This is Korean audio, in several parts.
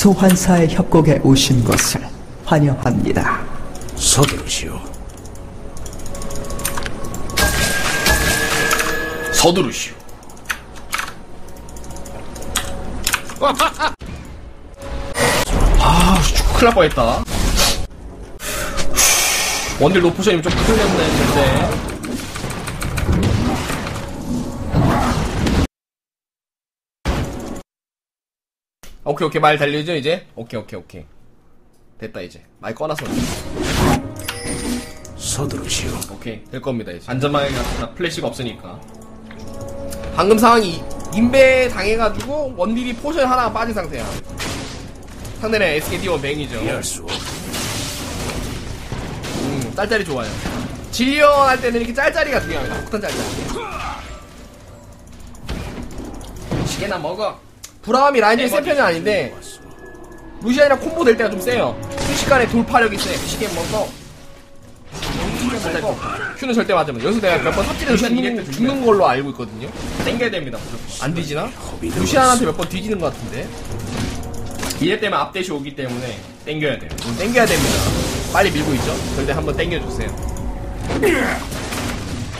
소환사의 협곡에 오신 것을 환영합니다. 서두르시오. 서두르시오. 아, 씨, 큰일 날 뻔했다. 원딜 로포션이면 좀 큰일 났네, 근데. 오케이, 오케이. 말 달리죠, 이제? 오케이, 오케이, 오케이. 됐다, 이제. 말 꺼놔서. 서두르시오. 오케이 될 겁니다 이제 안전망에 갔다 플래시가 없으니까 방금 상황이 인베 당해가지고 원딜이 포션 하나가 빠진 상태야 상대는 SKT1 뱅이죠 피할 수 없. 음, 짤짤이 좋아요 질리언 할 때는 이렇게 짤짤이가 중요합니다 폭탄 짤짤이 시계나 먹어 브라움이 라인이 센 편은 아닌데. 루시안이랑 콤보 될 때가 좀 세요. 순식간에 돌파력이 세. 시계 먹어 절대 큐는 절대 맞으면. 여기서 내가 몇 번 삽질해서 죽는, 죽는 걸로 알고 있거든요. 땡겨야 됩니다 무조건. 안 뒤지나? 루시안한테 몇 번 뒤지는 것 같은데. 이래 때문에 앞대시 오기 때문에 땡겨야 돼요. 음, 땡겨야 됩니다. 빨리 밀고 있죠? 절대 한번 땡겨주세요.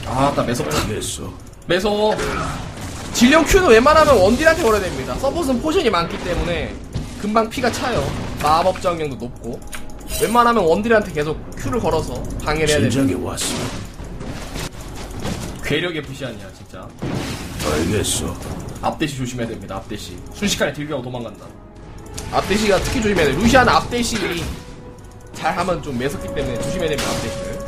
아나 매섭다. 알겠소. 매서워 질량 Q는 웬만하면 원딜한테 걸어야 됩니다. 서폿은 포션이 많기 때문에 금방 피가 차요. 마법 정령도 높고. 웬만하면 원딜한테 계속 Q를 걸어서 방해를 해야 됩니다. 진작에. 괴력의 부시안이야 진짜. 알겠소. 앞대시 조심해야 됩니다 앞대시. 순식간에 딜교하고 도망간다. 앞대시가 특히 조심해야 돼. 루시안 앞대시 잘하면 좀 매섭기 때문에 조심해야 됩니다 앞대시를.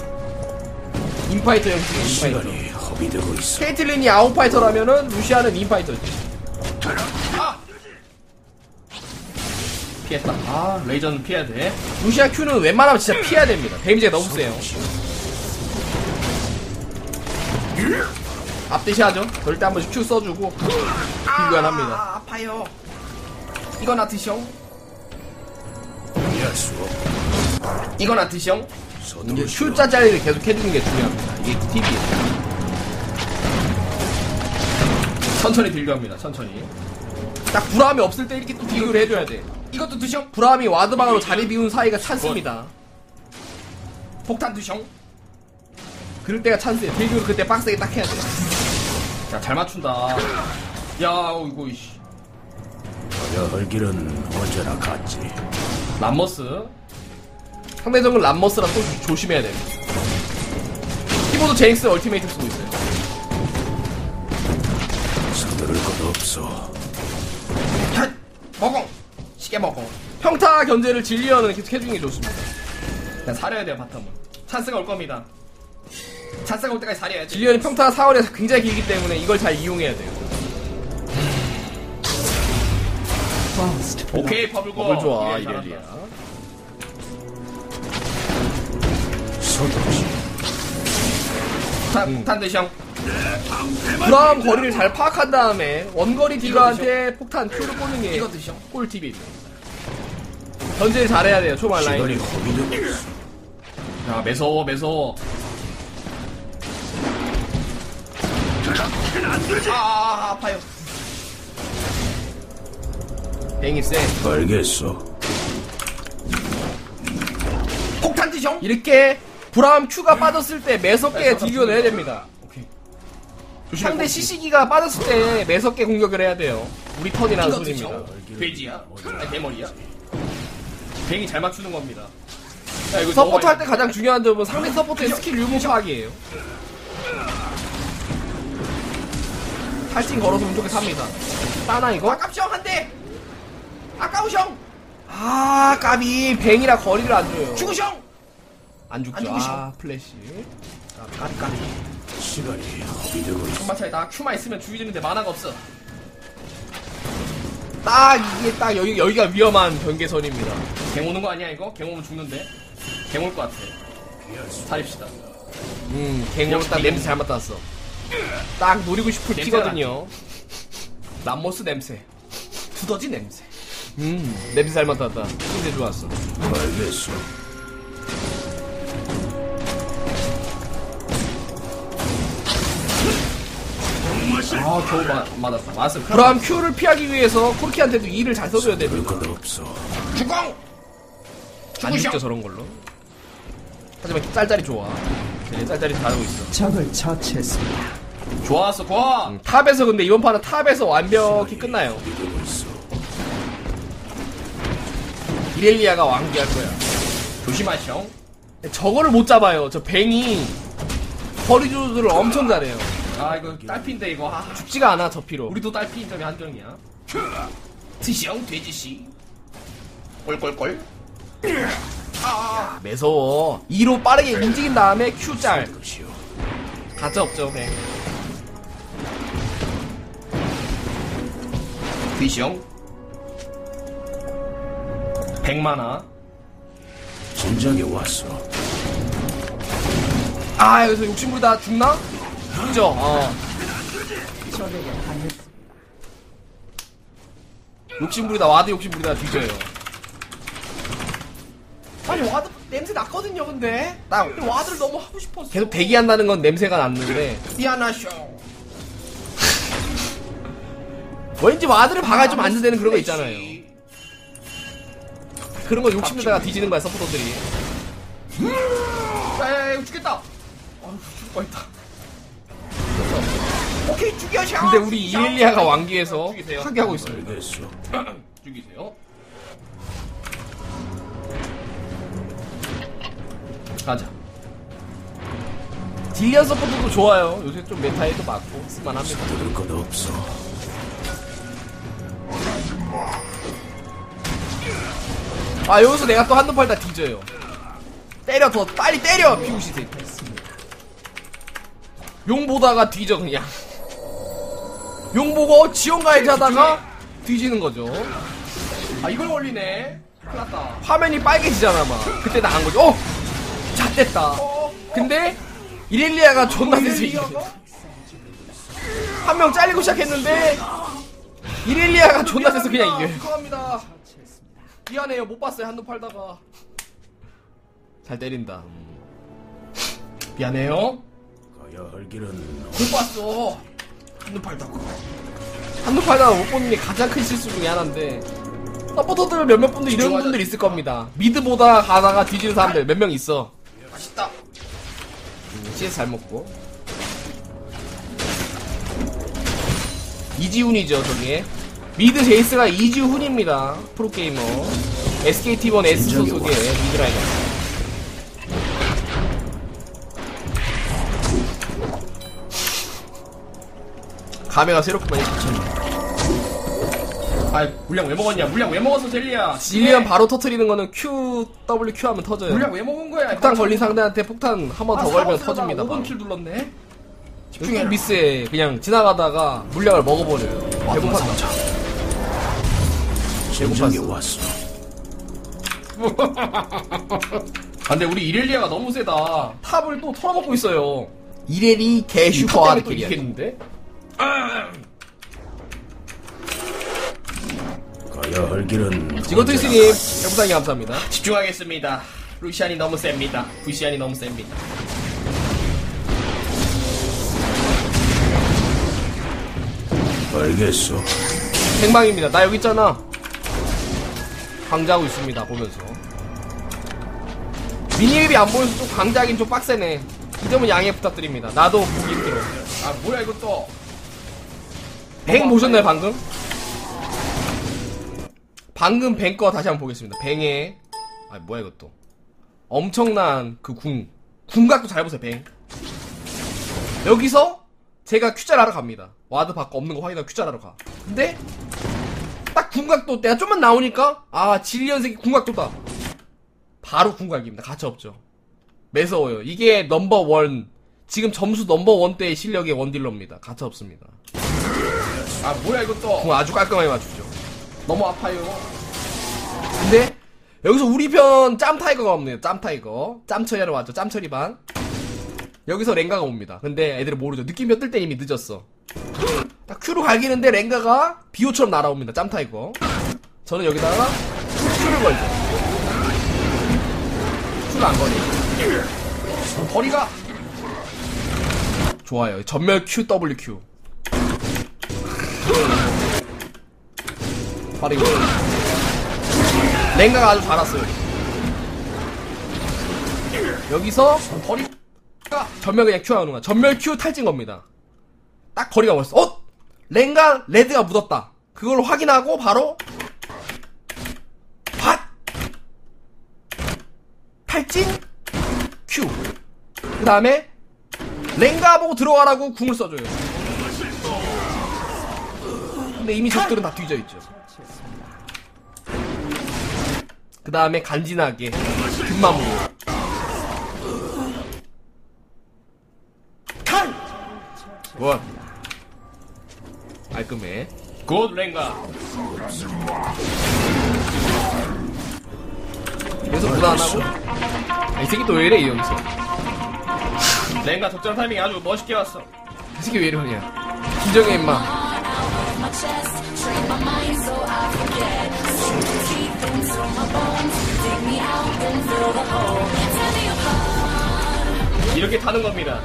인파이터 형식의 인파이터 시간이 허비되고 있어. 케이틀린이 아웃파이터라면은 루시안은 인파이터지. 피했다. 아 레이저는 피해야 돼. 루시안 Q는 웬만하면 진짜 피해야 됩니다. 데미지가 너무 세요. 앞대시 하죠? 절대 한 번씩 Q 써주고 딜교환합니다. 아, 아파요. 이거나 드셔 피할 수 없. 이거나 드셔 이제 서두르시오. Q 짜짜리를 계속 해주는 게 중요합니다. 이게 팁이에요 천천히 딜교합니다 천천히. 딱 불함이 없을 때 이렇게 또 딜교를 해줘야 돼. 이것도 드셔? 불함이 와드방으로 자리 비운 사이가 찬스입니다. 폭탄 드셔? 그럴 때가 찬스예요. 딜교를 그때 빡세게 딱 해야 돼 야 잘 맞춘다. 야 이거 이씨. 가야 할 길은 언제나 같지. 람머스? 상대적은 람머스랑 또 조- 조심해야 돼요 키보드 제닉스 얼티메이트 쓰고 있어요 없어. 핫! 먹어! 시계 먹어. 평타 견제를 진리어는 계속 해주는 게 좋습니다. 그냥 사려야 돼요, 바텀은. 찬스가 올 겁니다. 찬스가 올 때까지 사려야 돼. 진리어는 평타 4월에 굉장히 길기 때문에 이걸 잘 이용해야 돼요. 오케이, 버블고. 버블 좋아, 이래리야. 서두르시오. 폭탄, 폭탄 그럼 거리를 잘 파악한 다음에 원거리 딜러한테 폭탄 Q를 꽂는 게 꿀팁입니다. 견제를 잘해야 돼요, 초반 라인. 야, 매서워, 매서워. 아, 아파요. 뱅이 세. 알겠소. 폭탄 드숑! 이렇게 브라움 Q가 빠졌을 때 매섭게 딜교를 해야 됩니다. 상대 CC기가 빠졌을 때 매섭게 공격을 해야 돼요. 우리 턴이라는 소리입니다. 돼지야? 아니, 대머리야? 뱅이 잘 맞추는 겁니다. 서포트 할 때 가장 중요한 점은 상대 서포트의 스킬 유무 파악이에요. 탈진 걸어서 운 쪽에 삽니다. 따나 이거? 아깝쇼 한 대! 아까우쇼! 아 까비 뱅이라 거리를 안 줘요. 죽으쇼! 안 죽죠. 아 플래시. 아 까비 까비. 시간이 허비되고 있어. 정말 차이 나 큐만 있으면 죽이는데 만화가 없어. 딱 이게 딱 여기 여기가 위험한 경계선입니다. 갱 오는 거 아니야 이거? 갱 오면 죽는데. 갱 올 것 같아. 살입시다. 음, 갱 오면 딱 냄새 잘 맡았어. 딱 노리고 싶을 티거든요. 람모스 냄새. 두더지 냄새. 음, 냄새 잘 맡았다. 냄새 좋았어. 알겠소. 아 겨우 마, 맞았다 맞았어. 브라움 Q를 피하기 위해서 코르키한테도 E를 잘 써줘야 볼 됩니다. 주공! 안 죽죠 저런 걸로. 하지만 짤짤이 좋아. 되게 짤짤이 잘하고 있어. 적을 처치했습니다. 좋았어 권 탑에서 근데 이번 판은 탑에서 완벽히 끝나요. 이렐리아가 왕기할 거야. 조심하시오. 저거를 못 잡아요. 저 뱅이 거리 조절을 엄청 잘해요 아 이거 딸피인데 이거. 아, 죽지가 않아 저 피로. 우리도 딸피인 점이 한정이야. 드시ong 돼지씨. 꼴꼴꼴. 아 매서워. 2로 빠르게 움직인 다음에 Q짤. 가짜 없죠 뱅 드시ong 100만화. 진작에 왔어. 아 여기서 욕심부리다 죽나? 죽죠? 어. 욕심부리다 와드 욕심부리다 뒤져요. 아니 와드 냄새 났거든요 근데. 나 와드를 너무 하고 싶었어. 계속 대기한다는 건 냄새가 났는데. 미안하쇼. 왠지 와드를 박아야 좀 안전되는 그런 거 있잖아요. 그런 거 욕심내다가 뒤지는 거야 서포터들이. 야 야 야 이거 죽겠다. 아유 죽을 뻔했다 오케이 죽여줘 근데 우리 이렐리아가 왕기에서 파괴하고 있습니다. 죽이세요. 가자. 딜리안 서포트도 좋아요. 요새 좀 메타에도 맞고 쓸만합니다. 들을 것 없어. 아 여기서 내가 또 한두 팔다 뒤져요. 때려 더 빨리 때려 피우시 새끼. 용 보다가 뒤져 그냥. 용 보고 지원 가야지 하다가 뒤지는 거죠. 아 이걸 걸리네. 큰일났다. 화면이 빨개지잖아 막. 그때 나간 거죠. 어! 잣됐다. 근데 이렐리아가 존나 세서 이겨. 한명 잘리고 시작했는데 이렐리아가 존나 세서 그냥 이겨요. 죄송합니다. 미안해요 못 봤어요 한눈 팔다가 잘 때린다 미안해요 가야 할 길은 못 봤어 한눈 팔다가 한눈 팔다가 못 보는 게 가장 큰 실수 중에 하나인데 서포터들 몇몇 분들 이런 분들 있을 겁니다. 미드보다 가다가 뒤지는 사람들 몇 명 있어. 맛있다. 음, CS 잘 먹고. 이지훈이죠 저게 미드 제이스가 이지훈입니다 프로게이머. SKT1 S 소속의 미드라이너 감회가 새롭구만 아 물량 왜 먹었냐? 물량 왜 먹었어 젤리야? 질리안 바로 터트리는 거는 Q, W, Q 하면 터져요. 물량 왜 먹은 거야? 폭탄 걸린 상대한테 폭탄 한 번 더 걸면 터집니다 5번 킬 눌렀네? 집중해 미스에 그냥 지나가다가 물량을 먹어버려요. 배고팠다 진작에 왔어. 아, 근데 우리 이렐리아가 너무 세다. 탑을 또 털어먹고 있어요. 이렐리 개슈퍼 이겼는데? 가야 할 길은 지거트리스님, 별부상이 감사합니다. 집중하겠습니다. 루시안이 너무 셉니다. 부시안이 너무 셉니다. 알겠어. 생방입니다. 나 여기 있잖아. 강자하고 있습니다. 보면서. 미니맵이 안 보여서 좀 강자하긴 좀 빡세네. 이 점은 양해 부탁드립니다. 나도 보기 힘들어. 아, 뭐야, 이거 또. 뱅 보셨나요, 방금? 방금 뱅 거 다시 한번 보겠습니다. 뱅의, 아, 뭐야, 이것도. 엄청난 그 궁. 궁각도 잘 보세요, 뱅. 여기서 제가 큐잘 하러 갑니다. 와드 받고 없는 거 확인하고 큐잘 하러 가. 근데 딱 궁각도 내가 좀만 나오니까 아 질리언 새끼 궁각도다. 바로 궁각입니다. 가차 없죠. 매서워요. 이게 넘버 원 지금 점수 넘버 원 때의 실력의 원딜러입니다. 가차 없습니다. 아 뭐야 이것도 궁 아주 깔끔하게 맞추죠. 너무 아파요. 근데 여기서 우리 편 짬타이거가 없네요. 짬타이거. 짬처리하러 왔죠. 짬처리 반. 여기서 랭가가 옵니다. 근데 애들은 모르죠. 느낌이 뜰때 이미 늦었어. 딱 큐로 갈기는데 랭가가 비오처럼 날아옵니다. 짬타이거. 저는 여기다가 큐를 걸죠. 큐가 안 걸려. 거리가 좋아요. 전멸 Q, 바로 이거. 랭가가 아주 잘 왔어요. 여기서 거리가 전멸 그냥 큐 하는 거야. 전멸 큐 탈진 겁니다. 딱 거리가 멀었어. 어? 랭가 레드가 묻었다. 그걸 확인하고 바로 팟 탈진 큐. 그 다음에 랭가 보고 들어가라고 궁을 써줘요. 근데 이미 적들은 다 뒤져 있죠. 그 다음에 간지나게. 금마무로 칼! 원. 깔끔해. 굿 랭가. 계속 무난하고. 아, 이 새끼 또 왜 이래 이 여기서 랭가 적절 타이밍 아주 멋있게 왔어. 이 새끼 왜 이래 그냥 진정해 임마 이렇게 타는 겁니다.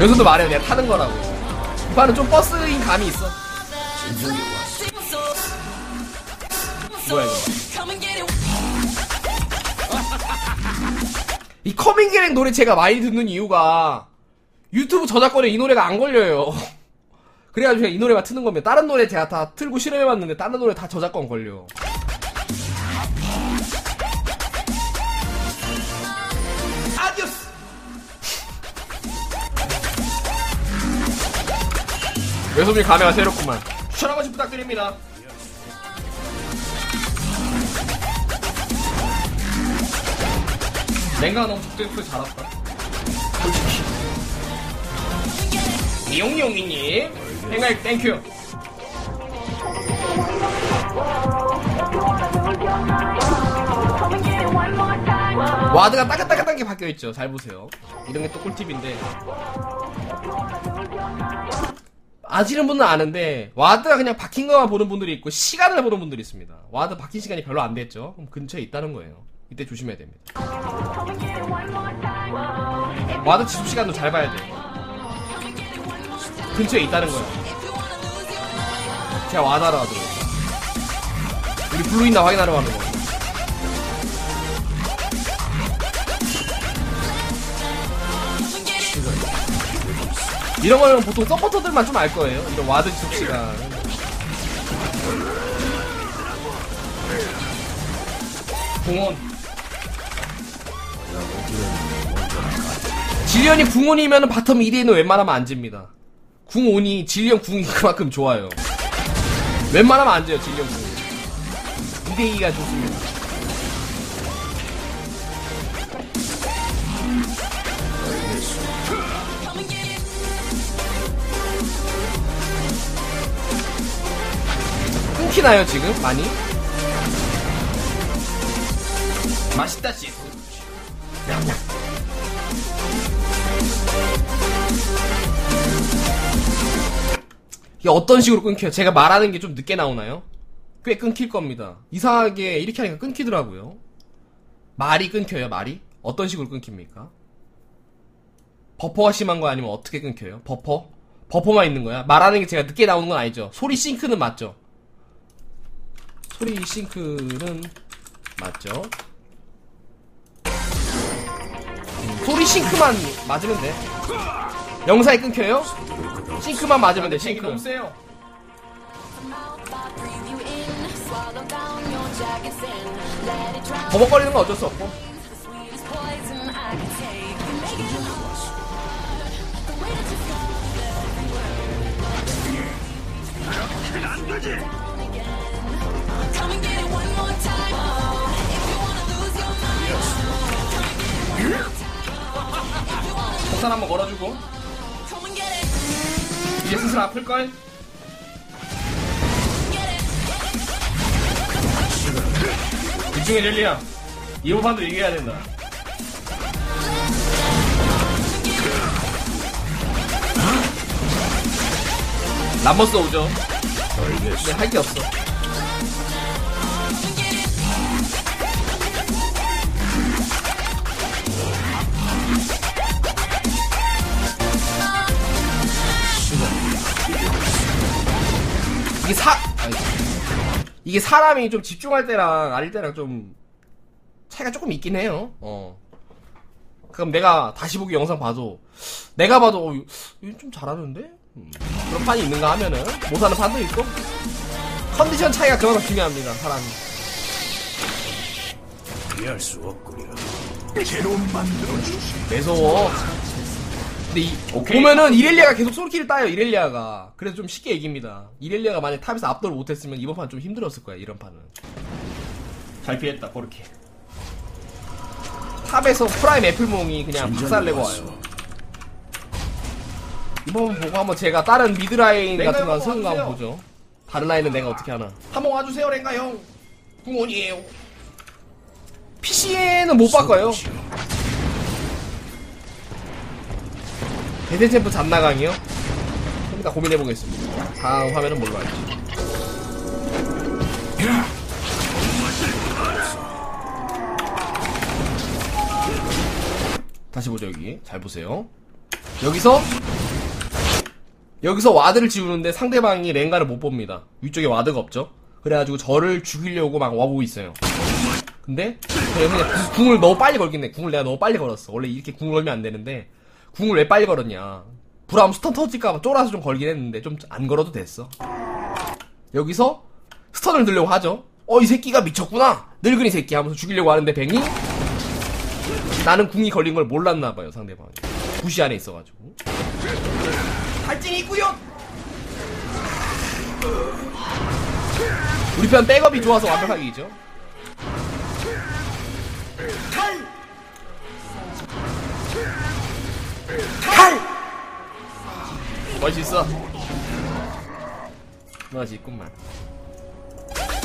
여기서도 말해요 내가 타는 거라고 오빠는 좀 버스인 감이 있어 뭐야 이거. 이 커밍 게랭 노래 제가 많이 듣는 이유가 유튜브 저작권에 이 노래가 안 걸려요. 그래가지고 이 노래만 트는 겁니다. 다른 노래 제가 다 틀고 실험해봤는데 다른 노래 다 저작권 걸려. 아디오스! 외소미 감회가 새롭구만. 추천 한 번씩 부탁드립니다. 랭가가 너무 적대표 잘 왔다. 솔직히. 미용용이님, 행갈 땡큐. 와드가 따끈따끈하게 바뀌어있죠. 잘 보세요. 이런 게 또 꿀팁인데. 아시는 분은 아는데, 와드가 그냥 박힌 것만 보는 분들이 있고, 시간을 보는 분들이 있습니다. 와드 박힌 시간이 별로 안 됐죠? 그럼 근처에 있다는 거예요. 이때 조심해야 됩니다. 와드 지속 시간도 잘 봐야 돼. 근처에 있다는 거야. 제가 와드하러 가도록. 우리 블루 있나 확인하러 가는 거. 이런 거는 보통 서포터들만 좀 알 거예요. 이런 와드 시간. 공원. 질리언이 궁온이면 바텀 2대는 웬만하면 안 집니다. 궁온이 질리언 궁이 그만큼 좋아요. 웬만하면 안 질리언 궁. 2대2가 좋습니다. 끊기나요, 지금? 많이? 맛있다, 씨. 이게 어떤 식으로 끊겨요? 제가 말하는 게 좀 늦게 나오나요? 꽤 끊길 겁니다. 이상하게 이렇게 하니까 끊기더라고요. 말이 끊겨요, 말이? 어떤 식으로 끊깁니까? 버퍼가 심한 거 아니면 어떻게 끊겨요? 버퍼? 버퍼만 있는 거야? 말하는 게 제가 늦게 나오는 건 아니죠. 소리 싱크는 맞죠? 소리 싱크는 맞죠? 음, 소리 싱크만 맞으면 돼. 영상이 끊겨요? 싱크만 맞으면 돼, 싱크. 너무 세요. 버벅거리는 건 어쩔 수 없고. Oh. 폭탄 한번 걸어주고. 이제 슬슬 아플걸? 집중해, 렐리야. 이 호판도 이겨야 된다. 람버스 오죠? 근데 할 게 없어. 이게 사 아니, 이게 사람이 좀 집중할 때랑 아닐 때랑 좀 차이가 조금 있긴 해요. 어. 그럼 내가 다시 보기 영상 봐도 내가 봐도 어, 이거 좀 잘하는데 음, 그런 판이 있는가 하면은 못하는 판도 있고 컨디션 차이가 그만큼 중요합니다. 사람이. 이해할 수 없구려. 매서워. 근데 이, 보면은 이렐리아가 계속 솔킬을 따요, 이렐리아가. 그래서 좀 쉽게 이깁니다. 이렐리아가 만약 탑에서 압도를 못했으면 이번 판 좀 힘들었을 거야, 이런 판은. 잘 피했다, 그렇게. 탑에서 프라임 애플몽이 그냥 박살내고 와요. 이번 보고 한번 제가 다른 미드라인 같은 거거 한번 와주세요. 보죠. 다른 라인은 내가 어떻게 하나. 한번 와주세요 랭가 형 궁원이에요 PC에는 못 바꿔요. 대세 챔프 잡나강이요? 좀 이따 고민해보겠습니다. 다음 화면은 뭘로 할지. 다시 보죠, 여기. 잘 보세요. 여기서, 여기서 와드를 지우는데 상대방이 랭가를 못 봅니다. 위쪽에 와드가 없죠? 그래가지고 저를 죽이려고 막 와보고 있어요. 근데 그냥 구- 궁을 너무 빨리 걸긴 해. 궁을 내가 너무 빨리 걸었어. 원래 이렇게 궁을 걸면 안 되는데 궁을 왜 빨리 걸었냐. 브라움 스턴 터질까봐 쫄아서 좀 걸긴 했는데 좀 안 걸어도 됐어. 여기서 스턴을 들려고 하죠. 어 이 새끼가 미쳤구나. 늙은이 새끼 하면서 죽이려고 하는데 뱅이 나는 궁이 걸린 걸 몰랐나 봐요 상대방이. 부시 안에 있어가지고. 탈진이 있구요 우리 편 백업이 좋아서 완벽하게 이죠. 멋있어. 멋있구만.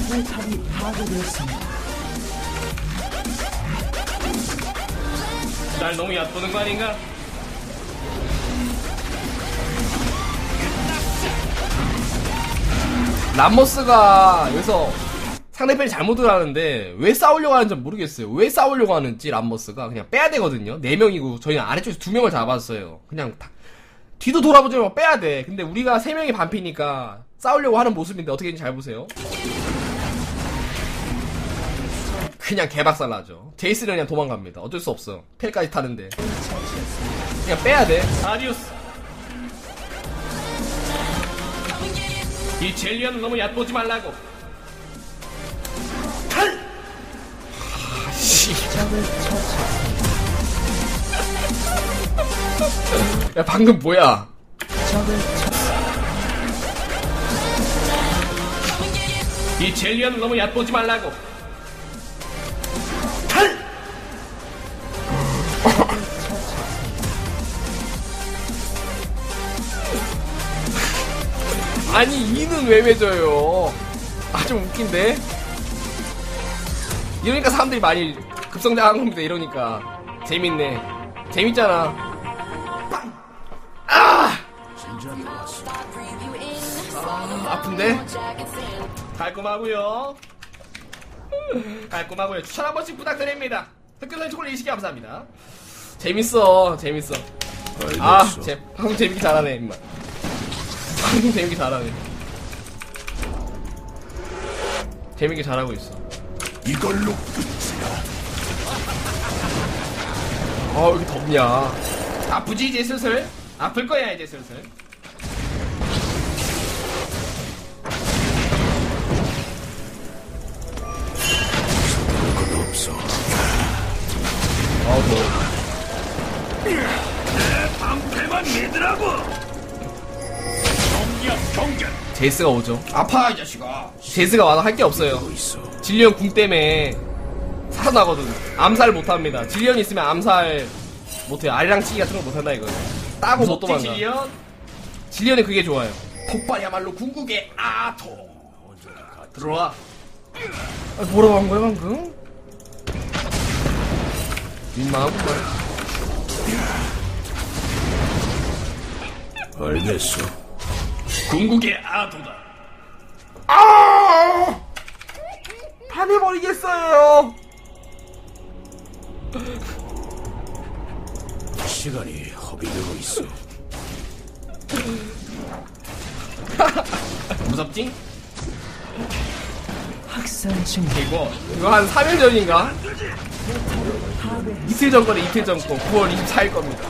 포탑이 파괴되었습니다. 날 너무 얕보는 거 아닌가? 람머스가 여기서 상대편이 잘못을 하는데 왜 싸우려고 하는지 모르겠어요. 왜 싸우려고 하는지 람머스가 그냥 빼야 되거든요. 네 명이고 저희는 아래쪽에서 두 명을 잡았어요. 그냥 다- 뒤도 돌아보지 말고 빼야 돼. 근데 우리가 세 명이 반피니까 싸우려고 하는 모습인데 어떻게 되는지 잘 보세요. 그냥 개박살 나죠. 제이스는 그냥 도망갑니다. 어쩔 수 없어. 텔까지 타는데. 그냥 빼야 돼. 아디오스. 이 젤리언은 너무 얕보지 말라고. 칼! 아, 씨. 야, 방금 뭐야? 이 젤리언은 너무 얕보지 말라고. 칼! 아니 이는 왜 맺어요? 아 좀 웃긴데. 이러니까 사람들이 많이 급성장한 겁니다. 이러니까 재밌네. 재밌잖아. 왔어. 아 아픈데? 깔끔하고요. 깔끔하고요. 추천 한 번씩 부탁드립니다. 흑교선 초콜릿 20개 감사합니다. 재밌어, 재밌어. 아. 제, 방금 재밌게 잘하네, 임마. 방금 재밌게 잘하네. 재밌게 잘하고 있어. 이걸로 끝이야. 아, 왜 이렇게 덥냐. 아프지, 이제 슬슬? 아플 거야, 이제 슬슬. 아, 뭐. 방패만 믿으라고. 제이스가 오죠. 아파 이 자식아 제이스가 와서 할 게 없어요. 질리언 궁 때문에 살아나거든. 암살 못합니다. 질리언 있으면 암살 못해요. 아리랑 치기 같은 거 못한다 이거. 따고 못 도망가. 질리언? 질리언이 그게 좋아요. 폭발이야말로 궁극의 아토 들어와. 아, 뭐라고 한 거야 방금? 민망하구만. 알겠어. 궁극의 아토다 아! 파내버리겠어요. 시간이 허비되고 있어. 무섭지? 증기 이거 이거 한 3일 전인가? 이틀 전 거네 이틀 전 거. 9월 24일 겁니다.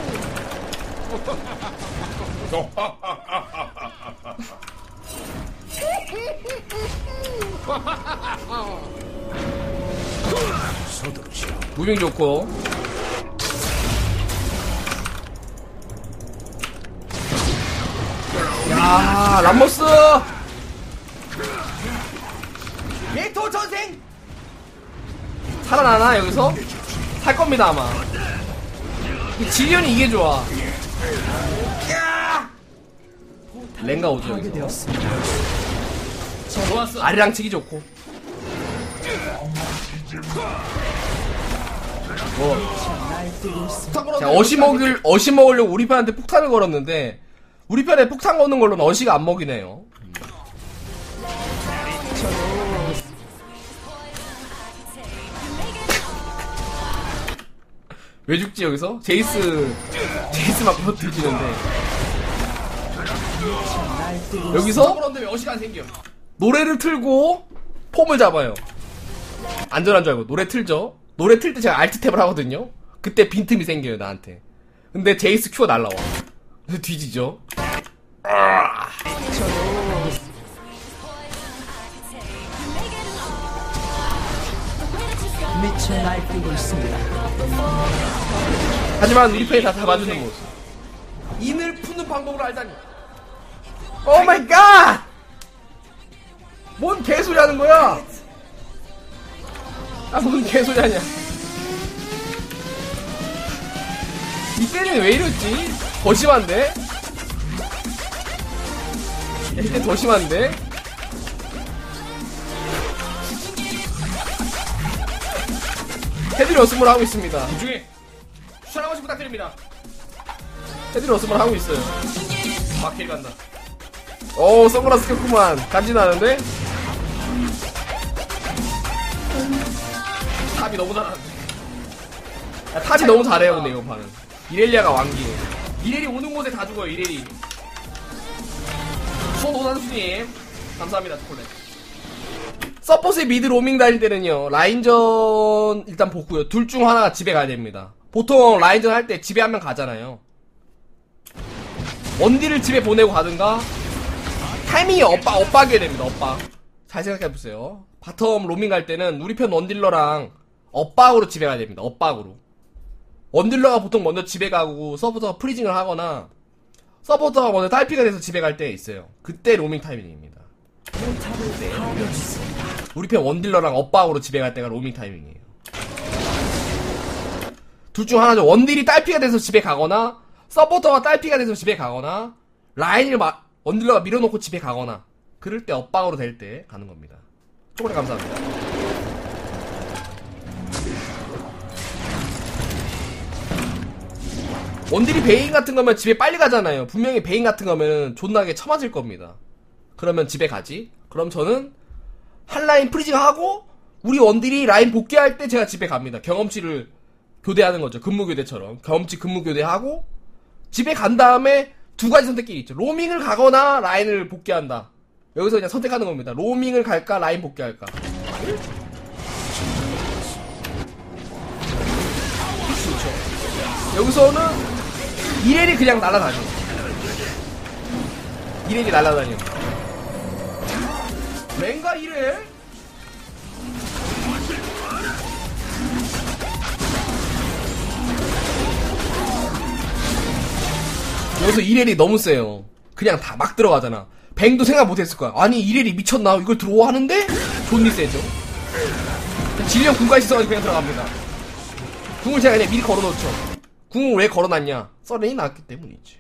무빙 좋고. 야, 람모스! 살아나나, 여기서? 살 겁니다, 아마. 이 질련이 이게 좋아. 랭가 오죠, 여기서. 좋았어 아리랑 치기 좋고. 있습니다. 자, 어시 먹을, 어시 먹으려고 우리 편한테 폭탄을 걸었는데, 우리 편에 폭탄 거는 걸로는 어시가 안 먹이네요. 왜 죽지, 여기서? 제이스, 제이스 막. 날뛰고 여기서 그런데 왜 어시가 안 생겨 노래를 틀고 폼을 잡아요. 안전한 줄 알고 노래 틀죠. 노래 틀 때 제가 알트 탭을 하거든요. 그때 빈틈이 생겨요 나한테. 근데 제이스 큐가 날라와. 그래서 뒤지죠. 미쳐 날뛰고 있습니다. 하지만 우리 편이 다 잡아주는 모습. 인을 푸는 방법을 알다니. 오 마이 갓! 뭔 개소리 하는 거야? 아, 뭔 개소리 하냐. 이때는 왜 이랬지? 더 심한데? 이때 더 심한데? 헤드리 어스물 하고 있습니다. 그 중에 추천 한 번씩 부탁드립니다. 헤드리 어스물 하고 있어요. 막힐 간다. 오 선글라스 꼈구만. 간지나는데? 탑이 너무 잘하는데 야, 탑이 너무 잘해요 근데 이거 판은 이렐리아가 왕기예요 이래리 오는 곳에 다 죽어요 이래리. 손오단수님. 감사합니다 초콜릿 서포스의 미드 로밍 다닐 때는요 라인전 일단 복구요. 둘 중 하나가 집에 가야 됩니다. 보통 라인전 할 때 집에 한 명 가잖아요. 원딜을 집에 보내고 가든가 타이밍이 엇박, 엇박이어야 됩니다 엇박. 잘 생각해보세요. 바텀 로밍 갈 때는 우리 편 원딜러랑 엇박으로 집에 가야 됩니다 엇박으로. 원딜러가 보통 먼저 집에 가고 서포터가 프리징을 하거나 서포터가 먼저 딸피가 돼서 집에 갈 때 있어요. 그때 로밍 타이밍입니다 우리 편 원딜러랑 엇박으로 집에 갈 때가 로밍 타이밍이에요. 둘 중 하나죠. 원딜이 딸피가 돼서 집에 가거나, 서포터가 딸피가 돼서 집에 가거나, 라인을 마, 원딜러가 밀어놓고 집에 가거나, 그럴 때 엇박으로 될 때 가는 겁니다. 초콜릿 감사합니다. 원딜이 베인 같은 거면 집에 빨리 가잖아요. 분명히 베인 같은 거면 존나게 처맞을 겁니다. 그러면 집에 가지? 그럼 저는 한 라인 프리징 하고 우리 원딜이 라인 복귀할 때 제가 집에 갑니다. 경험치를 교대하는 거죠. 근무 교대처럼 경험치 근무 교대하고 집에 간 다음에 두 가지 선택길이 있죠. 로밍을 가거나 라인을 복귀한다. 여기서 그냥 선택하는 겁니다. 로밍을 갈까 라인 복귀할까. 그렇죠. 여기서는 이렐이 그냥 날아다녀. 이렐이 날아다녀. 랭가 이렐? 여기서 이렐이 너무 세요. 그냥 다 막 들어가잖아. 뱅도 생각 못했을 거야. 아니 이렐이 미쳤나? 이걸 들어와 하는데 존니 세죠. 질량 궁까지 있어가지고 그냥 들어갑니다. 궁을 제가 그냥 미리 걸어놓죠. 궁을 왜 걸어놨냐? 써렌이 나왔기 때문이지.